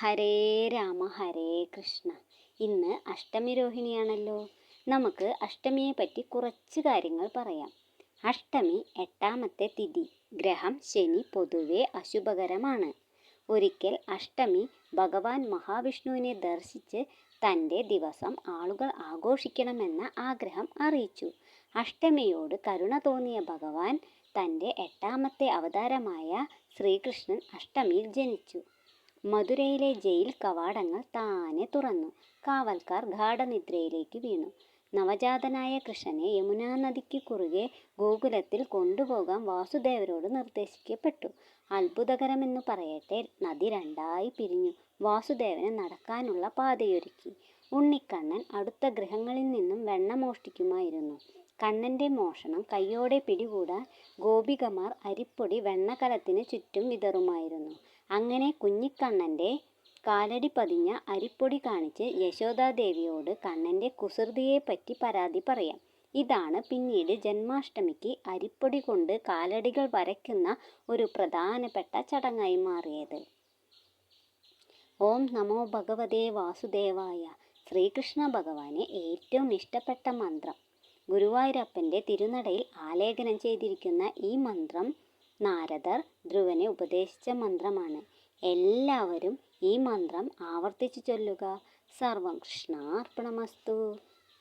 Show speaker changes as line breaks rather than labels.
ഹരേ രാമ ഹരേ കൃഷ്ണ. ഇന്ന് അഷ്ടമി രോഹിണിയാണല്ലോ. നമുക്ക് അഷ്ടമിയെ പറ്റി കുറച്ച് കാര്യങ്ങൾ പറയാം. അഷ്ടമി എട്ടാമത്തെ തിഥി. ഗ്രഹം ശനി പൊതുവെ അശുഭകരമാണ്. ഒരിക്കൽ അഷ്ടമി ഭഗവാൻ മഹാവിഷ്ണുവിനെ ദർശിച്ച് തന്റെ ദിവസം ആളുകൾ ആഘോഷിക്കണമെന്ന ആഗ്രഹം അറിയിച്ചു. അഷ്ടമിയോട് കരുണ തോന്നിയ ഭഗവാൻ തന്റെ എട്ടാമത്തെ അവതാരമായ ശ്രീകൃഷ്ണൻ അഷ്ടമിയിൽ ജനിച്ചു. മധുരയിലെ ജയിൽ കവാടങ്ങൾ താനെ തുറന്നു. കാവൽക്കാർ ഗാഠനിദ്രയിലേക്ക് വീണു. നവജാതനായ കൃഷ്ണനെ യമുനാ നദിക്ക് കുറുകെ ഗോകുലത്തിൽ കൊണ്ടുപോകാൻ വാസുദേവരോട് നിർദ്ദേശിക്കപ്പെട്ടു. അത്ഭുതകരമെന്നു പറയട്ടെ നദി രണ്ടായി പിരിഞ്ഞു. വാസുദേവന് നടക്കാനുള്ള പാതയൊരുക്കി. ഉണ്ണിക്കണ്ണൻ അടുത്ത ഗൃഹങ്ങളിൽ നിന്നും വെണ്ണ മോഷ്ടിക്കുമായിരുന്നു കണ്ണന്റെ മോഷണം കയ്യോടെ പിടികൂടാൻ ഗോപികമാർ അരിപ്പൊടി വെണ്ണക്കലത്തിന് ചുറ്റും വിതറുമായിരുന്നു. അങ്ങനെ കുഞ്ഞിക്കണ്ണന്റെ കാലടി പതിഞ്ഞ അരിപ്പൊടി കാണിച്ച് യശോദാദേവിയോട് കണ്ണന്റെ കുസൃതിയെപ്പറ്റി പരാതി പറയാം. ഇതാണ് പിന്നീട് ജന്മാഷ്ടമിക്ക് അരിപ്പൊടി കൊണ്ട് കാലടികൾ വരയ്ക്കുന്ന ഒരു പ്രധാനപ്പെട്ട ചടങ്ങായി മാറിയത്. ഓം നമോ ഭഗവതേ വാസുദേവായ ശ്രീകൃഷ്ണ ഭഗവാന് ഏറ്റവും ഇഷ്ടപ്പെട്ട മന്ത്രം. ഗുരുവായൂരപ്പന്റെ തിരുനടയിൽ ആലേഖനം ചെയ്തിരിക്കുന്ന ഈ മന്ത്രം നാരദർ ധ്രുവനെ ഉപദേശിച്ച മന്ത്രമാണ്. എല്ലാവരും ഈ മന്ത്രം ആവർത്തിച്ചു ചൊല്ലുക. സർവം കൃഷ്ണാർപ്പണമസ്തു.